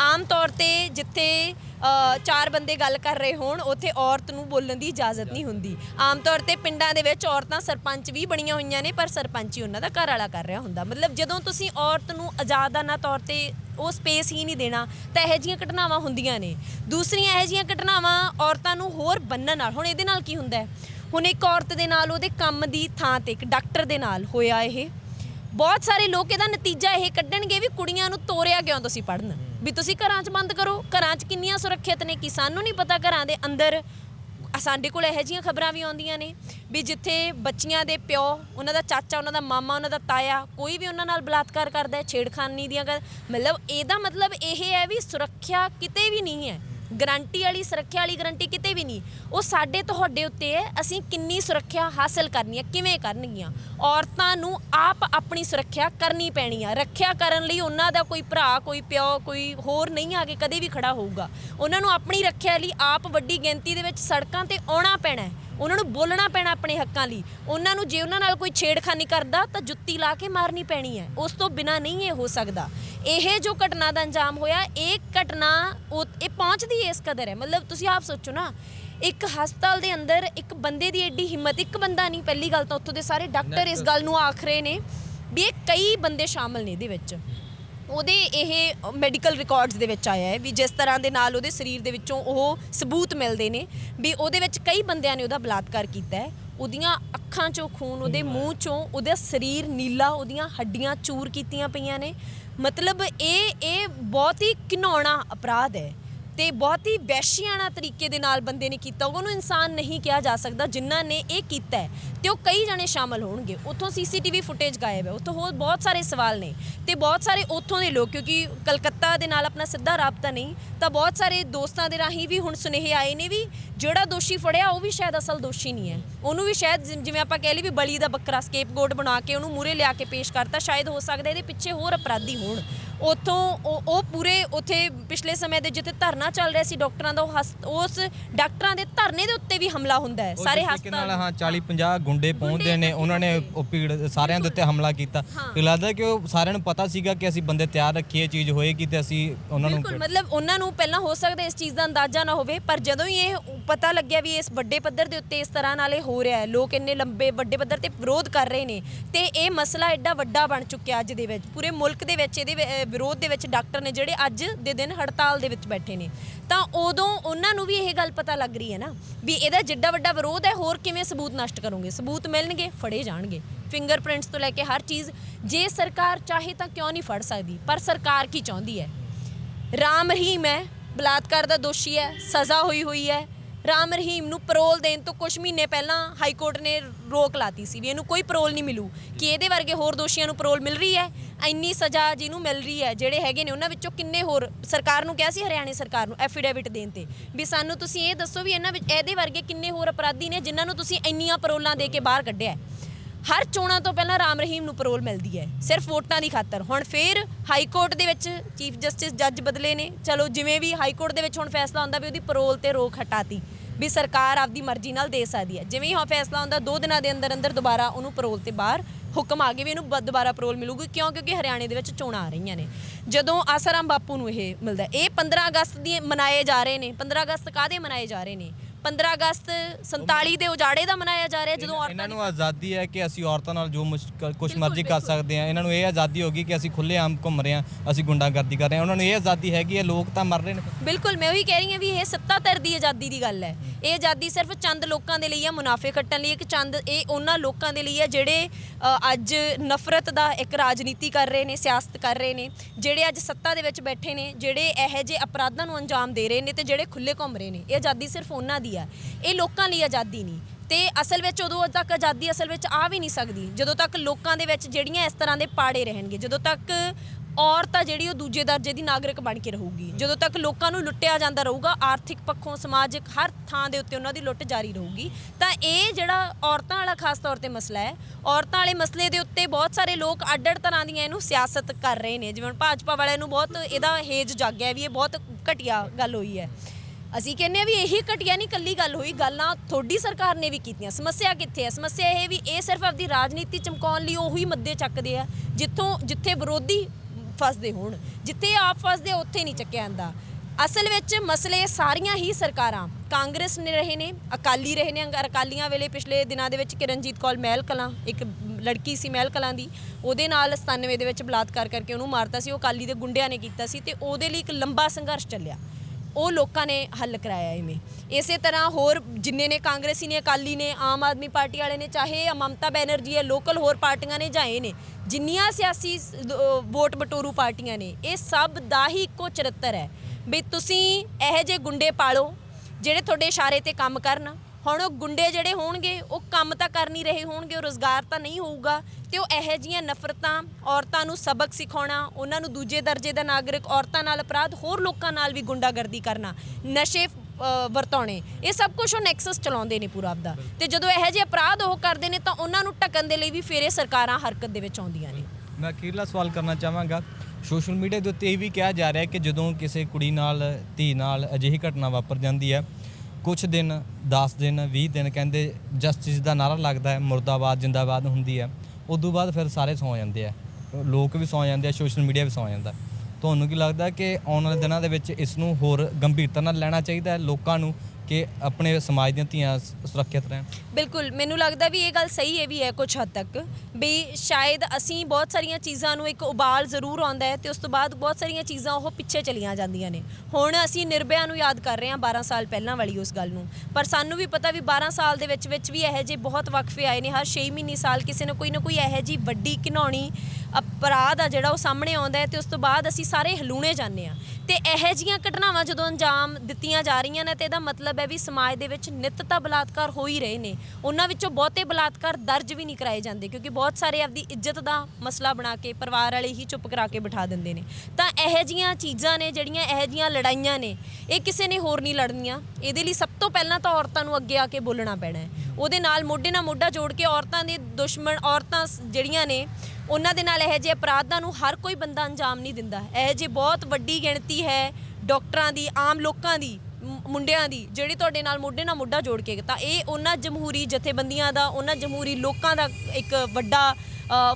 ਆਮ ਤੌਰ ਤੇ ਜਿੱਥੇ ਚਾਰ ਬੰਦੇ ਗੱਲ ਕਰ ਰਹੇ ਹੋਣ, ਉੱਥੇ ਔਰਤ ਨੂੰ ਬੋਲਣ ਦੀ ਇਜਾਜ਼ਤ ਨਹੀਂ ਹੁੰਦੀ। ਆਮ ਤੌਰ ਤੇ ਪਿੰਡਾਂ ਦੇ ਵਿੱਚ ਔਰਤਾਂ ਸਰਪੰਚ ਵੀ ਬਣੀਆਂ ਹੋਈਆਂ ਨੇ, ਪਰ ਸਰਪੰਚ ਹੀ ਉਹਨਾਂ ਦਾ ਘਰ ਵਾਲਾ ਕਰ ਰਿਹਾ ਹੁੰਦਾ। ਮਤਲਬ ਜਦੋਂ ਤੁਸੀਂ ਔਰਤ ਨੂੰ ਆਜ਼ਾਦਾਨਾ ਤੌਰ ਤੇ ਉਹ ਸਪੇਸ ਹੀ ਨਹੀਂ ਦੇਣਾ, ਤਾਂ ਇਹੋ ਜਿਹੀਆਂ ਘਟਨਾਵਾਂ ਹੁੰਦੀਆਂ ਨੇ। ਦੂਸਰੀਆਂ ਇਹੋ ਜਿਹੀਆਂ ਘਟਨਾਵਾਂ ਔਰਤਾਂ ਨੂੰ ਹੋਰ ਬੰਨਣ ਨਾਲ, ਹੁਣ ਇਹਦੇ ਨਾਲ ਕੀ ਹੁੰਦਾ ਹੈ? ਹੁਣ ਇੱਕ ਔਰਤ ਦੇ ਨਾਲ ਉਹਦੇ ਕੰਮ ਦੀ ਥਾਂ ਤੇ, ਇੱਕ ਡਾਕਟਰ ਦੇ ਨਾਲ ਹੋਇਆ ਇਹ। ਬਹੁਤ ਸਾਰੇ ਲੋਕ ਇਹਦਾ ਨਤੀਜਾ ਇਹ ਕੱਢਣਗੇ ਵੀ ਕੁੜੀਆਂ ਨੂੰ ਤੋਰਿਆ ਕਿਉਂ ਤੁਸੀਂ ਪੜਨ ਵੀ ਤੁਸੀਂ ਘਰਾਂ 'ਚ ਬੰਦ ਕਰੋ। ਘਰਾਂ 'ਚ ਕਿੰਨੀਆਂ ਸੁਰੱਖਿਅਤ ਨੇ ਕਿ ਸਾਨੂੰ ਨਹੀਂ ਪਤਾ ਘਰਾਂ ਦੇ ਅੰਦਰ ਸਾਡੇ ਕੋਲ ਇਹੋ ਜਿਹੀਆਂ ਖਬਰਾਂ ਵੀ ਆਉਂਦੀਆਂ ਨੇ ਵੀ ਜਿੱਥੇ ਬੱਚੀਆਂ ਦੇ ਪਿਓ, ਉਹਨਾਂ ਦਾ ਚਾਚਾ, ਉਹਨਾਂ ਦਾ ਮਾਮਾ, ਉਹਨਾਂ ਦਾ ਤਾਇਆ ਕੋਈ ਵੀ ਉਹਨਾਂ ਨਾਲ ਬਲਾਤਕਾਰ ਕਰਦਾ ਹੈ, ਛੇੜਖਾਨੀ ਦੀਆਂ ਮਤਲਬ ਇਹਦਾ ਮਤਲਬ ਇਹ ਹੈ ਵੀ ਸੁਰੱਖਿਆ ਕਿਤੇ ਵੀ ਨਹੀਂ ਹੈ। ਗਰੰਟੀ ਵਾਲੀ, ਸੁਰੱਖਿਆ ਵਾਲੀ ਗਰੰਟੀ ਕਿਤੇ ਵੀ ਨਹੀਂ। ਉਹ ਸਾਡੇ ਤੁਹਾਡੇ ਉੱਤੇ ਹੈ, ਅਸੀਂ ਕਿੰਨੀ ਸੁਰੱਖਿਆ ਹਾਸਲ ਕਰਨੀ ਹੈ, ਕਿਵੇਂ ਕਰਨਗੀਆਂ? ਔਰਤਾਂ ਨੂੰ ਆਪ ਆਪਣੀ ਸੁਰੱਖਿਆ ਕਰਨੀ ਪੈਣੀ ਆ। ਰੱਖਿਆ ਕਰਨ ਲਈ ਉਹਨਾਂ ਦਾ ਕੋਈ ਭਰਾ, ਕੋਈ ਪਿਓ, ਕੋਈ ਹੋਰ ਨਹੀਂ ਆ ਕੇ ਕਦੇ ਵੀ ਖੜਾ ਹੋਊਗਾ। ਉਹਨਾਂ ਨੂੰ ਆਪਣੀ ਰੱਖਿਆ ਲਈ ਆਪ ਵੱਡੀ ਗਿਣਤੀ ਦੇ ਵਿੱਚ ਸੜਕਾਂ ਤੇ ਆਉਣਾ ਪੈਣਾ ਹੈ। ਉਹਨਾਂ ਨੂੰ ਬੋਲਣਾ ਪੈਣਾ ਆਪਣੇ ਹੱਕਾਂ ਲਈ। ਉਹਨਾਂ ਨੂੰ ਜੇ ਉਹਨਾਂ ਨਾਲ ਕੋਈ ਛੇੜਖਾਨੀ ਕਰਦਾ ਤਾਂ ਜੁੱਤੀ ਲਾ ਕੇ ਮਾਰਨੀ ਪੈਣੀ ਹੈ। ਉਸ ਤੋਂ ਬਿਨਾ ਨਹੀਂ ਇਹ ਹੋ ਸਕਦਾ। ਇਹ ਜੋ ਘਟਨਾ ਦਾ ਅੰਜਾਮ ਹੋਇਆ ਇਹ ਘਟਨਾ ਉਹ- ਇਹ ਪਹੁੰਚਦੀ ਇਸ ਕਦਰ ਹੈ। ਮਤਲਬ ਤੁਸੀਂ ਆਪ ਸੋਚੋ ਨਾ ਇੱਕ ਹਸਪਤਾਲ ਦੇ ਅੰਦਰ ਇੱਕ ਬੰਦੇ ਦੀ ਐਡੀ ਹਿੰਮਤ ਇੱਕ ਬੰਦਾ ਨਹੀਂ ਪਹਿਲੀ ਗੱਲ ਤਾਂ ਉੱਥੋਂ ਦੇ ਸਾਰੇ ਡਾਕਟਰ ਇਸ ਗੱਲ ਨੂੰ ਆਖ ਰਹੇ ਨੇ ਵੀ ਇਹ ਕਈ ਬੰਦੇ ਸ਼ਾਮਲ ਨੇ ਇਹਦੇ ਵਿੱਚ। ਉਹਦੇ ਇਹ ਮੈਡੀਕਲ ਰਿਕਾਰਡਸ ਦੇ ਵਿੱਚ ਆਇਆ ਹੈ ਵੀ ਜਿਸ ਤਰ੍ਹਾਂ ਦੇ ਨਾਲ ਉਹਦੇ ਸਰੀਰ ਦੇ ਵਿੱਚੋਂ ਉਹ ਸਬੂਤ ਮਿਲਦੇ ਨੇ ਵੀ ਉਹਦੇ ਵਿੱਚ ਕਈ ਬੰਦਿਆਂ ਨੇ ਉਹਦਾ ਬਲਾਤਕਾਰ ਕੀਤਾ ਹੈ। ਉਹਦੀਆਂ ਅੱਖਾਂ 'ਚੋਂ ਖੂਨ ਉਹਦੇ ਮੂੰਹ 'ਚੋਂ ਉਹਦਾ ਸਰੀਰ ਨੀਲਾ ਉਹਦੀਆਂ ਹੱਡੀਆਂ ਚੂਰ ਕੀਤੀਆਂ ਪਈਆਂ ਨੇ। ਮਤਲਬ ਇਹ ਇਹ ਬਹੁਤ ਹੀ ਘਿਨਾਉਣਾ ਅਪਰਾਧ ਹੈ। ਤੇ ਬਹੁਤ ਹੀ ਵੈਸ਼ੀਆਣਾ ਤਰੀਕੇ ਦੇ ਨਾਲ ਬੰਦੇ ਨੇ ਕੀਤਾ, ਉਹਨੂੰ ਇਨਸਾਨ ਨਹੀਂ ਕਿਹਾ ਜਾ ਸਕਦਾ, ਜਿਨ੍ਹਾਂ ਨੇ ਇਹ ਕੀਤਾ ਹੈ, ਤੇ ਉਹ ਕਈ ਜਣੇ ਸ਼ਾਮਲ ਹੋਣਗੇ। ਉੱਥੋਂ ਸੀਸੀਟੀਵੀ ਫੁਟੇਜ ਗਾਇਬ ਹੈ, ਉੱਥੋਂ ਹੋਰ ਬਹੁਤ ਸਾਰੇ ਸਵਾਲ ਨੇ, ਤੇ ਬਹੁਤ ਸਾਰੇ ਉੱਥੋਂ ਦੇ ਲੋਕ, ਕਿਉਂਕਿ ਕਲਕੱਤਾ ਦੇ ਨਾਲ ਆਪਣਾ ਸਿੱਧਾ ਰਾਬਤਾ ਨਹੀਂ, ਤਾਂ ਬਹੁਤ ਸਾਰੇ ਦੋਸਤਾਂ ਦੇ ਰਾਹੀਂ ਵੀ ਹੁਣ ਸੁਨੇਹੇ ਆਏ ਨੇ ਵੀ ਜਿਹੜਾ ਦੋਸ਼ੀ ਫੜਿਆ, ਉਹ ਵੀ ਸ਼ਾਇਦ ਅਸਲ ਦੋਸ਼ੀ ਨਹੀਂ ਹੈ। ਉਹਨੂੰ ਵੀ ਸ਼ਾਇਦ ਜਿ- ਜਿਵੇਂ ਆਪਾਂ ਕਹਿ ਲਈ ਵੀ ਬਲੀ ਦਾ ਬੱਕਰਾ, ਸਕੇਪਗੋਟ ਬਣਾ ਕੇ ਉਹਨੂੰ ਮੂਰੇ ਲਿਆ ਕੇ ਪੇਸ਼ ਕਰਤਾ, ਸ਼ਾਇਦ ਹੋ ਸਕਦਾ ਇਹਦੇ ਪਿੱਛੇ ਹੋਰ ਅਪਰਾਧੀ ਹੋਣ। ਉਥੋਂ ਉਹ ਪੂਰੇ ਉਥੇ ਪਿਛਲੇ ਸਮੇਂ ਦੇ ਜਿੱਥੇ ਧਰਨਾ ਚੱਲ ਰਿਹਾ ਸੀ ਡਾਕਟਰਾਂ ਦਾ ਉਸ ਡਾਕਟਰਾਂ ਦੇ ਧਰਨੇ ਦੇ ਉੱਤੇ ਵੀ ਹਮਲਾ ਹੁੰਦਾ ਹੈ। ਸਾਰੇ ਹਸਪਤਾਲ ਹਾਂ 40 50 ਗੁੰਡੇ ਪਹੁੰਚਦੇ ਨੇ ਉਹਨਾਂ ਨੇ ਉਹ ਭੀੜ ਸਾਰਿਆਂ ਦੇ ਉੱਤੇ ਹਮਲਾ ਕੀਤਾ। ਲੱਗਦਾ ਕਿ ਉਹ ਸਾਰਿਆਂ ਨੂੰ ਪਤਾ ਸੀਗਾ ਕਿ ਅਸੀਂ ਬੰਦੇ ਤਿਆਰ ਰੱਖੀਏ ਚੀਜ਼ ਹੋਏਗੀ ਤੇ ਅਸੀਂ ਉਹਨਾਂ ਨੂੰ ਬਿਲਕੁਲ ਮਤਲਬ ਉਹਨਾਂ ਨੂੰ ਪਹਿਲਾਂ ਹੋ ਸਕਦਾ ਇਸ ਚੀਜ਼ ਦਾ ਅੰਦਾਜ਼ਾ ਨਾ ਹੋਵੇ ਪਰ ਜਦੋਂ ਹੀ ਇਹ ਪਤਾ ਲੱਗਿਆ ਵੀ ਇਸ ਵੱਡੇ ਪੱਧਰ ਦੇ ਉੱਤੇ ਇਸ ਤਰ੍ਹਾਂ ਨਾਲ ਇਹ ਹੋ ਰਿਹਾ ਹੈ। ਲੋਕ ਇੰਨੇ ਲੰਬੇ ਵੱਡੇ ਪੱਧਰ ਤੇ ਵਿਰੋਧ ਕਰ ਰਹੇ ਨੇ ਤੇ ਇਹ ਮਸਲਾ ਐਡਾ ਵੱਡਾ ਬਣ ਚੁੱਕਿਆ ਅੱਜ ਦੇ ਵਿੱਚ। ਪੂਰੇ ਮੁਲਕ ਦੇ ਵਿੱਚ ਇਹਦੇ ਵਿ- ਵਿਰੋਧ ਦੇ ਵਿੱਚ ਡਾਕਟਰ ਨੇ ਜਿਹੜੇ ਅੱਜ ਦੇ ਦਿਨ ਹੜਤਾਲ ਦੇ ਵਿੱਚ ਬੈਠੇ ਨੇ। ਤਾਂ ਉਦੋਂ ਉਹਨਾਂ ਨੂੰ ਵੀ ਇਹ ਗੱਲ ਪਤਾ ਲੱਗ ਰਹੀ ਹੈ ਨਾ ਵੀ ਇਹਦਾ ਜਿੱਡਾ ਵੱਡਾ ਵਿਰੋਧ ਹੈ, ਹੋਰ ਕਿਵੇਂ ਸਬੂਤ ਨਸ਼ਟ ਕਰੋਗੇ? ਸਬੂਤ ਮਿਲਣਗੇ, ਫੜੇ ਜਾਣਗੇ। ਫਿੰਗਰਪ੍ਰਿੰਟਸ ਤੋਂ ਲੈ ਕੇ ਹਰ ਚੀਜ਼। ਜੇ ਸਰਕਾਰ ਚਾਹੇ ਤਾਂ ਕਿਉਂ ਨਹੀਂ ਫੜ ਸਕਦੀ? ਪਰ ਸਰਕਾਰ ਕੀ ਚਾਹੁੰਦੀ ਹੈ? ਰਾਮ ਰਹੀਮ ਹੈ, ਬਲਾਤਕਾਰ ਦਾ ਦੋਸ਼ੀ ਹੈ, ਸਜ਼ਾ ਹੋਈ ਹੋਈ ਹੈ। ਰਾਮ ਰਹੀਮ ਨੂੰ ਪਰੋਲ ਦੇਣ ਤੋਂ ਕੁਝ ਮਹੀਨੇ ਪਹਿਲਾਂ ਹਾਈ ਕੋਰਟ ਨੇ ਰੋਕ ਲਾਤੀ ਸੀ ਵੀ ਇਹਨੂੰ ਕੋਈ ਪਰੋਲ ਨਹੀਂ ਮਿਲੂ। ਕਿ ਇਹਦੇ ਵਰਗੇ ਹੋਰ ਦੋਸ਼ੀਆਂ ਨੂੰ ਪਰੋਲ ਮਿਲ ਰਹੀ ਹੈ? ਇੰਨੀ ਸਜ਼ਾ ਜਿਹਨੂੰ ਮਿਲ ਰਹੀ ਹੈ, ਜਿਹੜੇ ਹੈਗੇ ਨੇ ਉਹਨਾਂ ਵਿੱਚੋਂ ਕਿੰਨੇ ਹੋਰ ਸਰਕਾਰ ਨੂੰ ਕਿਹਾ ਸੀ, ਹਰਿਆਣੇ ਸਰਕਾਰ ਨੂੰ ਐਫੀਡੇਵਿਟ ਦੇਣ ਤੇ। ਵੀ ਸਾਨੂੰ ਤੁਸੀਂ ਇਹ ਦੱਸੋ ਵੀ ਇਹਨਾਂ ਵਿੱਚ ਇਹਦੇ ਵਰਗੇ ਕਿੰਨੇ ਹੋਰ ਅਪਰਾਧੀ ਨੇ ਜਿਨ੍ਹਾਂ ਨੂੰ ਤੁਸੀਂ ਇੰਨੀਆਂ ਪਰੋਲਾਂ ਦੇ ਕੇ ਬਾਹਰ ਕੱਢਿਆ ਹਰ ਚੋਣਾਂ ਤੋਂ ਪਹਿਲਾਂ ਰਾਮ ਰਹੀਮ ਨੂੰ ਪਰੋਲ ਮਿਲਦੀ ਹੈ। ਸਿਰਫ ਵੋਟਾਂ ਦੀ ਖਾਤਰ। ਹੁਣ ਫੇਰ ਹਾਈ ਕੋਰਟ ਦੇ ਵਿੱਚ ਚੀਫ ਜਸਟਿਸ ਜੱਜ ਬਦਲੇ ਨੇ। ਚਲੋ, ਜਿਵੇਂ ਵੀ ਹਾਈ ਕੋਰਟ ਦੇ ਵਿੱਚ ਹੁਣ ਫੈਸਲਾ ਹੁੰਦਾ ਵੀ ਉਹਦੀ ਪਰੋਲ ਤੇ ਰੋਕ ਹਟਾਤੀ, ਵੀ ਸਰਕਾਰ ਆਪਦੀ ਮਰਜ਼ੀ ਨਾਲ ਦੇ ਸਕਦੀ ਹੈ। ਜਿਵੇਂ ਹੀ ਉਹ ਫੈਸਲਾ ਆਉਂਦਾ, ਦੋ ਦਿਨਾਂ ਦੇ ਅੰਦਰ ਅੰਦਰ ਦੁਬਾਰਾ ਉਹਨੂੰ ਪਰੋਲ ਤੇ ਬਾਹਰ ਹੁਕਮ ਆ ਗਿਆ ਵੀ ਇਹਨੂੰ ਬ- ਦੁਬਾਰਾ ਪਰੋਲ ਮਿਲੂਗੀ, ਕਿਉਂ? ਕਿਉਂਕਿ ਹਰਿਆਣੇ ਦੇ ਵਿੱਚ ਚੋਣਾਂ ਆ ਰਹੀਆਂ ਨੇ। ਜਦੋਂ ਆਸਾਰਾਮ ਬਾਪੂ ਨੂੰ ਇਹ ਮਿਲਦਾ, ਇਹ 15 ਅਗਸਤ ਦੀ ਮਨਾਏ ਜਾ ਰਹੇ ਨੇ। 15 ਅਗਸਤ ਕਾਹਦੇ ਮਨਾਏ ਜਾ ਰਹੇ ਨੇ? 15 ਅਗਸਤ 47 ਦੇ ਉਜਾੜੇ ਦਾ ਮਨਾਇਆ ਜਾ ਰਿਹਾ ਜਦੋਂ ਔਰਤਾਂ ਇਹਨਾਂ ਨੂੰ ਆਜ਼ਾਦੀ ਹੈ ਕਿ ਅਸੀਂ ਔਰਤਾਂ ਨਾਲ ਜੋ ਕੁਝ ਮਰਜ਼ੀ ਕਰ ਸਕਦੇ ਹਾਂ। ਇਹਨਾਂ ਨੂੰ ਇਹ ਆਜ਼ਾਦੀ ਹੋਗੀ ਕਿ ਅਸੀਂ ਖੁੱਲੇ ਆਮ ਘੁੰਮ ਰਹੇ ਹਾਂ ਅਸੀਂ ਗੁੰਡਾਗਰਦੀ ਕਰ ਰਹੇ ਹਾਂ। ਉਹਨਾਂ ਨੂੰ ਇਹ ਆਜ਼ਾਦੀ ਹੈਗੀ ਹੈ ਲੋਕ ਤਾਂ ਮਰ ਰਹੇ ਨੇ। ਬਿਲਕੁਲ ਮੈਂ ਉਹੀ ਕਹਿ ਰਹੀ ਹਾਂ ਵੀ ਇਹ ਸੱਤਾਧਰ ਦੀ ਆਜ਼ਾਦੀ ਦੀ ਗੱਲ ਹੈ। ਇਹ ਆਜ਼ਾਦੀ ਸਿਰਫ ਚੰਦ ਲੋਕਾਂ ਦੇ ਲਈ ਹੈ ਮੁਨਾਫੇ ਖੱਟਣ ਲਈ ਇੱਕ ਚੰਦ ਇਹ ਉਹਨਾਂ ਲੋਕਾਂ ਦੇ ਲਈ ਹੈ ਜਿਹੜੇ ਅ, ਅੱਜ ਨਫ਼ਰਤ ਦਾ ਇੱਕ ਰਾਜਨੀਤੀ ਕਰ ਰਹੇ ਨੇ ਸਿਆਸਤ ਕਰ ਰਹੇ ਨੇ ਜਿਹੜੇ ਅੱਜ ਸੱਤਾ ਦੇ ਵਿੱਚ ਬੈਠੇ ਨੇ ਜਿਹੜੇ ਇਹੋ ਜਿਹੇ ਅਪਰਾਧਾਂ ਨੂੰ ਅੰਜਾਮ ਦੇ ਰਹੇ ਨੇ ਤੇ ਜਿਹੜੇ ਖੁੱਲੇ ਘੁੰਮ ਰਹੇ ਨੇ। ਇਹ ਆਜ਼ਾਦੀ ਸਿਰਫ ਉਹਨਾਂ ਦੀ ਹੈ। ਇਹ ਲੋਕਾਂ ਲਈ ਆਜ਼ਾਦੀ ਨਹੀਂ। ਤੇ ਅਸਲ ਵਿੱਚ ਉਦੋਂ ਤੱਕ ਆਜ਼ਾਦੀ ਅਸਲ ਵਿੱਚ ਆ ਵੀ ਨਹੀਂ ਸਕਦੀ। ਜਦੋਂ ਤੱਕ ਲੋਕਾਂ ਦੇ ਵਿੱਚ ਜਿਹੜੀਆਂ ਇਸ ਤਰ੍ਹਾਂ ਦੇ ਪਾੜੇ ਰਹਿਣਗੇ, ਜਦੋਂ ਤੱਕ ਔਰਤ ਆ ਜਿਹੜੀ ਉਹ ਦੂਜੇ ਦਰਜੇ ਦੀ ਨਾਗਰਿਕ ਬਣ ਕੇ ਰਹੂਗੀ। ਜਦੋਂ ਤੱਕ ਲੋਕਾਂ ਨੂੰ ਲੁੱਟਿਆ ਜਾਂਦਾ ਰਹੂਗਾ, ਆਰਥਿਕ ਪੱਖੋਂ ਸਮਾਜਿਕ ਹਰ ਥਾਂ ਦੇ ਉੱਤੇ ਉਹਨਾਂ ਦੀ ਲੁੱਟ ਜਾਰੀ ਰਹੂਗੀ। ਤਾਂ ਇਹ ਜਿਹੜਾ ਔਰਤਾਂ ਵਾਲਾ ਖਾਸ ਤੌਰ ਤੇ ਮਸਲਾ ਹੈ, ਔਰਤਾਂ ਵਾਲੇ ਮਸਲੇ ਦੇ ਉੱਤੇ ਬਹੁਤ ਸਾਰੇ ਲੋਕ ਅੱਡ-ਅੱਡ ਤਰ੍ਹਾਂ ਦੀਆਂ ਇਹਨੂੰ ਸਿਆਸਤ ਕਰ ਰਹੇ ਨੇ। ਜਿਵੇਂ ਭਾਜਪਾ ਵਾਲਿਆਂ ਨੂੰ ਬਹੁਤ ਇਹਦਾ ਹੇਜ ਜਾਗਿਆ ਵੀ ਇਹ ਬਹੁਤ ਘਟੀਆ ਗੱਲ ਹੋਈ ਹੈ। ਅਸੀਂ ਕਹਿੰਦੇ ਆ ਵੀ ਇਹੀ ਘਟਿਆ ਨਹੀਂ ਕੱਲੀ ਗੱਲ ਹੋਈ, ਗੱਲਾਂ ਥੋੜੀ ਸਰਕਾਰ ਨੇ ਵੀ ਕੀਤੀਆਂ। ਸਮੱਸਿਆ ਕਿੱਥੇ ਹੈ? ਸਮੱਸਿਆ ਇਹ ਵੀ ਇਹ ਸਿਰਫ ਆਪਦੀ ਰਾਜਨੀਤੀ ਚਮਕਾਉਣ ਲਈ ਉਹੀ ਮੁੱਦੇ ਚੱਕਦੇ ਆ, ਜਿੱਥੋਂ ਜਿੱਥੇ ਵਿਰੋਧੀ ਫਸਦੇ ਹੋਣ, ਜਿੱਥੇ ਆਪ ਫਸਦੇ ਉੱਥੇ ਨਹੀਂ ਚੱਕਿਆ ਜਾਂਦਾ। ਅਸਲ ਵਿੱਚ ਮਸਲੇ ਸਾਰੀਆਂ ਹੀ ਸਰਕਾਰਾਂ, ਕਾਂਗਰਸ ਨੇ ਰਹੇ ਨੇ, ਅਕਾਲੀ ਰਹੇ ਨੇ ਅਕਾਲੀਆਂ ਵੇਲੇ ਪਿਛਲੇ ਦਿਨਾਂ ਦੇ ਵਿੱਚ ਕਿਰਨਜੀਤ ਕੌਰ ਮਹਿਲ ਕਲਾਂ, ਇੱਕ ਲੜਕੀ ਸੀ ਮਹਿਲ ਕਲਾਂ ਦੀ, ਉਹਦੇ ਨਾਲ 97 ਦੇ ਵਿੱਚ ਬਲਾਤਕਾਰ ਕਰਕੇ ਉਹਨੂੰ ਮਾਰਤਾ ਸੀ, ਉਹ ਅਕਾਲੀ ਦੇ ਗੁੰਡਿਆਂ ਨੇ ਕੀਤਾ ਸੀ ਤੇ ਉਹਦੇ ਲਈ ਇੱਕ ਲੰਬਾ ਸੰਘਰਸ਼ ਚੱਲਿਆ। ਉਹ ਲੋਕਾਂ ਨੇ ਹੱਲ ਕਰਾਇਆ ਇਵੇਂ। ਇਸੇ ਤਰ੍ਹਾਂ ਹੋਰ ਜਿੰਨੇ ਨੇ ਕਾਂਗਰਸੀ ਨੇ, ਅਕਾਲੀ ਨੇ, ਆਮ ਆਦਮੀ ਪਾਰਟੀ ਵਾਲੇ ਨੇ, ਚਾਹੇ ਮਮਤਾ ਬੈਨਰਜੀ ਹੈ, ਲੋਕਲ ਹੋਰ ਪਾਰਟੀਆਂ ਨੇ ਜਾਂ ਇਹ ਨੇ, ਜਿੰਨੀਆਂ ਸਿਆਸੀ ਵੋਟ ਬਟੋਰੂ ਪਾਰਟੀਆਂ ਨੇ, ਇਹ ਸਭ ਦਾ ਹੀ ਇੱਕੋ ਚਰਿੱਤਰ ਹੈ। ਵੀ ਤੁਸੀਂ ਇਹੋ ਜਿਹੇ ਗੁੰਡੇ ਪਾਲੋ, ਜਿਹੜੇ ਤੁਹਾਡੇ ਇਸ਼ਾਰੇ ਤੇ ਕੰਮ ਕਰਨ। ਹੁਣ ਉਹ ਗੁੰਡੇ ਜਿਹੜੇ ਹੋਣਗੇ, ਉਹ ਕੰਮ ਤਾਂ ਕਰ ਨਹੀਂ ਰਹੇ ਹੋਣਗੇ, ਉਹ ਰੋਜ਼ਗਾਰ ਤਾਂ ਨਹੀਂ ਹੋਊਗਾ, ਤੇ ਉਹ ਇਹੋ ਜਿਹੀਆਂ ਨਫ਼ਰਤਾਂ ਔਰਤਾਂ ਨੂੰ ਸਬਕ ਸਿਖਾਉਣਾ, ਉਹਨਾਂ ਨੂੰ ਦੂਜੇ ਦਰਜੇ ਦਾ ਨਾਗਰਿਕ ਔਰਤਾਂ ਨਾਲ ਅਪਰਾਧ, ਹੋਰ ਲੋਕਾਂ ਨਾਲ ਵੀ ਗੁੰਡਾਗਰਦੀ ਕਰਨਾ, ਨਸ਼ੇ ਵਰਤਾਉਣੇ, ਇਹ ਸਭ ਕੁਝ ਉਹ ਨੈਕਸਸ ਚਲਾਉਂਦੇ ਨੇ ਪੂਰਾ ਆਪਦਾ। ਤੇ ਜਦੋਂ ਇਹੋ ਜਿਹੇ ਅਪਰਾਧ ਉਹ ਕਰਦੇ ਨੇ, ਤਾਂ ਉਹਨਾਂ ਨੂੰ ਢੱਕਣ ਦੇ ਲਈ ਵੀ ਫੇਰੇ ਸਰਕਾਰਾਂ ਹਰਕਤ ਦੇ ਵਿੱਚ ਆਉਂਦੀਆਂ ਨੇ। ਮੈਂ ਅਖੀਰਲਾ ਸਵਾਲ ਕਰਨਾ ਚਾਹਾਂਗਾ ਸੋਸ਼ਲ ਮੀਡੀਆ ਦੇ ਉੱਤੇ ਇਹ ਵੀ ਕਿਹਾ ਜਾ ਰਿਹਾ ਹੈ ਕਿ ਜਦੋਂ ਕਿਸੇ ਕੁੜੀ ਨਾਲ, ਧੀ ਨਾਲ ਅਜਿਹੀ ਘਟਨਾ ਵਾਪਰ ਜਾਂਦੀ ਹੈ ਕੁਝ ਦਿਨ 10 ਦਿਨ 20 ਦਿਨ ਕਹਿੰਦੇ ਜਸਟਿਸ ਦਾ ਨਾਰਾ ਲੱਗਦਾ ਹੈ, ਮੁਰਦਾਬਾਦ, ਜਿੰਦਾਬਾਦ ਹੁੰਦੀ ਹੈ, ਉਦੋਂ ਬਾਅਦ ਫਿਰ ਸਾਰੇ ਸੌ ਜਾਂਦੇ ਆ। ਲੋਕ ਵੀ ਸੌ ਜਾਂਦੇ ਆ ਸੋਸ਼ਲ ਮੀਡੀਆ ਵੀ ਸੌ ਜਾਂਦਾ। ਤੁਹਾਨੂੰ ਕੀ ਲੱਗਦਾ ਕਿ ਆਉਣ ਵਾਲੇ ਦਿਨਾਂ ਦੇ ਵਿੱਚ ਇਸ ਨੂੰ ਹੋਰ ਗੰਭੀਰਤਾ ਨਾਲ ਲੈਣਾ ਚਾਹੀਦਾ ਹੈ ਲੋਕਾਂ ਨੂੰ? ਕਿ ਆਪਣੇ ਸਮਾਜ ਦੀਆਂ ਧੀਆਂ ਸ- ਸੁਰੱਖਿਅਤ ਰਹਿਣ? ਬਿਲਕੁਲ, ਮੈਨੂੰ ਲੱਗਦਾ ਵੀ ਇਹ ਗੱਲ ਸਹੀ ਹੈ ਵੀ ਹੈ ਕੁਝ ਹੱਦ ਤੱਕ, ਵੀ ਸ਼ਾਇਦ ਅਸੀਂ ਬਹੁਤ ਸਾਰੀਆਂ ਚੀਜ਼ਾਂ ਨੂੰ ਇੱਕ ਉਬਾਲ ਜ਼ਰੂਰ ਆਉਂਦਾ ਹੈ ਤੇ ਉਸ ਤੋਂ ਬਾਅਦ ਬਹੁਤ ਸਾਰੀਆਂ ਚੀਜ਼ਾਂ ਉਹ ਪਿੱਛੇ ਚਲੀਆਂ ਜਾਂਦੀਆਂ ਨੇ। ਹੁਣ ਅਸੀਂ ਨਿਰਭਿਆ ਨੂੰ ਯਾਦ ਕਰ ਰਹੇ ਹਾਂ 12 ਸਾਲ ਪਹਿਲਾਂ ਵਾਲੀ ਉਸ ਗੱਲ ਨੂੰ। ਪਰ ਸਾਨੂੰ ਵੀ ਪਤਾ ਵੀ 12 ਸਾਲ ਦੇ ਵਿੱਚ ਵਿੱਚ ਵੀ ਇਹੋ ਜਿਹੇ ਬਹੁਤ ਵਕਫੇ ਆਏ ਨੇ, ਹਰ 6 ਮਹੀਨੇ ਸਾਲ ਕਿਸੇ ਨਾ ਕੋਈ ਨਾ ਕੋਈ ਇਹੋ ਜਿਹੀ ਵੱਡੀ ਘਿਨਾਉਣੀ ਅਪਰਾਧ ਆ ਜਿਹੜਾ ਉਹ ਸਾਹਮਣੇ ਆਉਂਦਾ ਹੈ ਤੇ ਉਸ ਤੋਂ ਬਾਅਦ ਅਸੀਂ ਸਾਰੇ ਹਲੂਣੇ ਜਾਂਦੇ ਆ ਤੇ ਇਹੋ ਜਿਹੀਆਂ ਘਟਨਾਵਾਂ ਜਦੋਂ ਅੰਜਾਮ ਦਿੱਤੀਆਂ ਜਾ ਰਹੀਆਂ ਨੇ ਤੇ ਇਹਦਾ ਮਤਲਬ ਹੈ ਵੀ ਸਮਾਜ ਦੇ ਵਿੱਚ ਨਿੱਤ ਤਾਂ ਬਲਾਤਕਾਰ ਹੋ ਹੀ ਰਹੇ ਨੇ। ਉਹਨਾਂ ਵਿੱਚੋਂ ਬਹੁਤੇ ਬਲਾਤਕਾਰ ਦਰਜ ਵੀ ਨਹੀਂ ਕਰਾਏ ਜਾਂਦੇ ਕਿਉਂਕਿ ਬਹੁਤ ਸਾਰੇ ਆਪਦੀ ਇੱਜ਼ਤ ਦਾ ਮਸਲਾ ਬਣਾ ਕੇ ਪਰਿਵਾਰ ਵਾਲੇ ਹੀ ਚੁੱਪ ਕਰਾ ਕੇ ਬਿਠਾ ਦਿੰਦੇ ਨੇ। ਤਾਂ ਇਹੋ ਜਿਹੀਆਂ ਚੀਜ਼ਾਂ ਨੇ ਜਿਹੜੀਆਂ ਇਹੋ ਜਿਹੀਆਂ ਲੜਾਈਆਂ ਨੇ, ਇਹ ਕਿਸੇ ਨੇ ਹੋਰ ਨਹੀਂ ਲੜਨੀਆਂ। ਇਹਦੇ ਲਈ ਸਭ ਤੋਂ ਪਹਿਲਾਂ ਤਾਂ ਔਰਤਾਂ ਨੂੰ ਅੱਗੇ ਆ ਕੇ ਬੋਲਣਾ ਪੈਣਾ ਹੈ। ਉਹਦੇ ਨਾਲ ਮੋਢੇ ਨਾਲ ਮੋਢਾ ਜੋੜ ਕੇ ਔਰਤਾਂ ਦੇ ਦੁਸ਼ਮਣ ਔਰਤਾਂ ਜਿਹੜੀਆਂ ਨੇ ਉਹਨਾਂ ਦੇ ਨਾਲ ਇਹੋ ਜਿਹੇ ਅਪਰਾਧਾਂ ਨੂੰ ਹਰ ਕੋਈ ਬੰਦਾ ਅੰਜਾਮ ਨਹੀਂ ਦਿੰਦਾ। ਇਹੋ ਜਿਹੇ ਬਹੁਤ ਵੱਡੀ ਗਿਣਤੀ ਹੈ ਡਾਕਟਰਾਂ ਦੀ, ਆਮ ਲੋਕਾਂ ਦੀ ਮੁੰਡਿਆਂ ਦੀ, ਜਿਹੜੀ ਤੁਹਾਡੇ ਨਾਲ ਮੋਢੇ ਨਾਲ ਮੋਢਾ ਜੋੜ ਕੇ ਤਾਂ ਇਹ ਉਹਨਾਂ ਜਮਹੂਰੀ ਜਥੇਬੰਦੀਆਂ ਦਾ, ਉਹਨਾਂ ਜਮਹੂਰੀ ਲੋਕਾਂ ਦਾ ਇੱਕ ਵੱਡਾ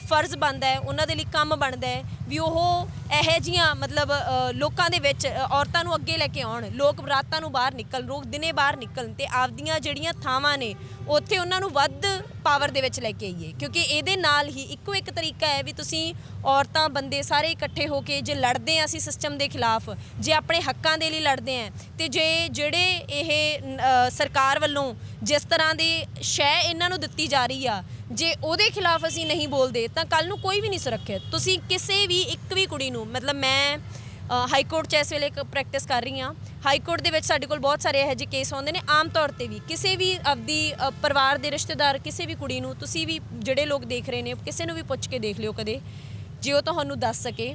ਫਰਜ਼ ਬਣਦਾ ਹੈ। ਉਹਨਾਂ ਦੇ ਲਈ ਕੰਮ ਬਣਦਾ ਹੈ ਵੀ ਉਹ ਇਹੋ ਜੀਆਂ ਮਤਲਬ ਲੋਕਾਂ ਦੇ ਵਿੱਚ ਔਰਤਾਂ ਨੂੰ ਅੱਗੇ ਲੈ ਕੇ ਆਉਣ। ਲੋਕ ਰਾਤਾਂ ਨੂੰ ਬਾਹਰ ਨਿਕਲਣ ਲੋਕ ਦਿਨੇ ਬਾਹਰ ਨਿਕਲਣ ਤੇ ਆਪਦੀਆਂ ਜਿਹੜੀਆਂ ਥਾਵਾਂ ਨੇ, ਉੱਥੇ ਉਹਨਾਂ ਨੂੰ ਵੱਧ ਪਾਵਰ ਦੇ ਵਿੱਚ ਲੈ ਕੇ ਆਈਏ। ਕਿਉਂਕਿ ਇਹਦੇ ਨਾਲ ਹੀ ਇੱਕੋ ਇੱਕ ਤਰੀਕਾ ਹੈ ਵੀ ਤੁਸੀਂ ਔਰਤਾਂ, ਬੰਦੇ ਸਾਰੇ ਇਕੱਠੇ ਹੋ ਕੇ ਜੇ ਲੜਦੇ ਆ ਅਸੀਂ ਸਿਸਟਮ ਦੇ ਖਿਲਾਫ, ਜੇ ਆਪਣੇ ਹੱਕਾਂ ਦੇ ਲਈ ਲੜਦੇ ਆ ਤੇ ਜੇ ਜਿਹੜੇ ਇਹ ਸਰਕਾਰ ਵੱਲੋਂ ਜਿਸ ਤਰ੍ਹਾਂ ਦੀ ਸ਼ੈ ਇਹਨਾਂ ਨੂੰ ਦਿੱਤੀ ਜਾ ਰਹੀ ਆ, ਜੇ ਉਹਦੇ ਖਿਲਾਫ ਅਸੀਂ ਨਹੀਂ ਬੋਲਦੇ, ਤਾਂ ਕੱਲ ਨੂੰ ਕੋਈ ਵੀ ਨਹੀਂ ਸੁਰੱਖਿਅਤ। ਤੁਸੀਂ ਕਿਸੇ ਵੀ ਇੱਕ ਵੀ ਕੁੜੀ ਨੂੰ, ਮਤਲਬ ਮੈਂ ਹਾਈ ਕੋਰਟ 'ਚ ਇਸ ਵੇਲੇ ਇੱਕ ਪ੍ਰੈਕਟਿਸ ਕਰ ਰਹੀ ਹਾਂ ਹਾਈ ਕੋਰਟ ਦੇ ਵਿੱਚ ਸਾਡੇ ਕੋਲ ਬਹੁਤ ਸਾਰੇ ਇਹੋ ਜਿਹੇ ਕੇਸ ਆਉਂਦੇ ਨੇ ਆਮ ਤੌਰ ਤੇ ਵੀ। ਕਿਸੇ ਵੀ ਆਪਦੀ ਅ, ਪਰਿਵਾਰ ਦੇ ਰਿਸ਼ਤੇਦਾਰ ਕਿਸੇ ਵੀ ਕੁੜੀ ਨੂੰ ਤੁਸੀਂ ਵੀ ਜਿਹੜੇ ਲੋਕ ਦੇਖ ਰਹੇ ਨੇ ਕਿਸੇ ਨੂੰ ਵੀ ਪੁੱਛ ਕੇ ਦੇਖ ਲਿਓ ਕਦੇ ਜੇ ਉਹ ਤੁਹਾਨੂੰ ਦੱਸ ਸਕੇ।